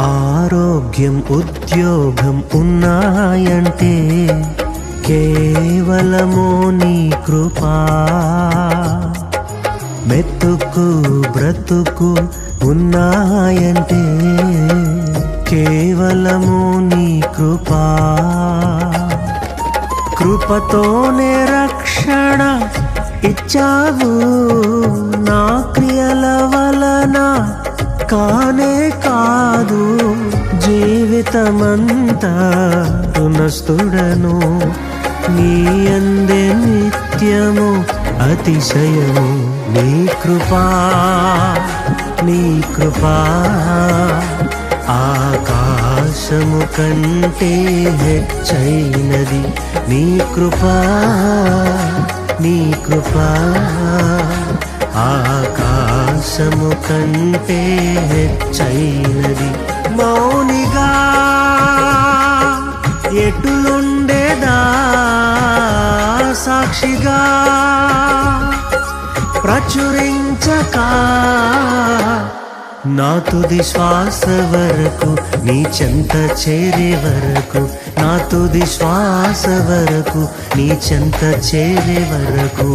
ఆరోగ్యం ఉద్యోగం ఉన్నాయంటే కేవలము నీ కృపా. మెతుకు బ్రతుకు ఉన్నాయంటే కేవలము నీ కృపా. కృపతోనే రక్షణ ఇచ్చావు నా క్రియల వలన కానే జీవితమంతా రుణస్థుడను నీ అందే నిత్యము అతిశయము నీ కృపా నీ కృపా. ఆకాశము కంటే హెచ్చైనది నీ కృపా నీ కృపా. ఆకాశము కంటే హెచ్చైనది మౌన ఎటులుండేదా సాక్షిగా ప్రచురించక నా తుది శ్వాస వరకు నీ చెంత చేరే వరకు నా తుది శ్వాస వరకు నీ చెంత చేరే వరకు.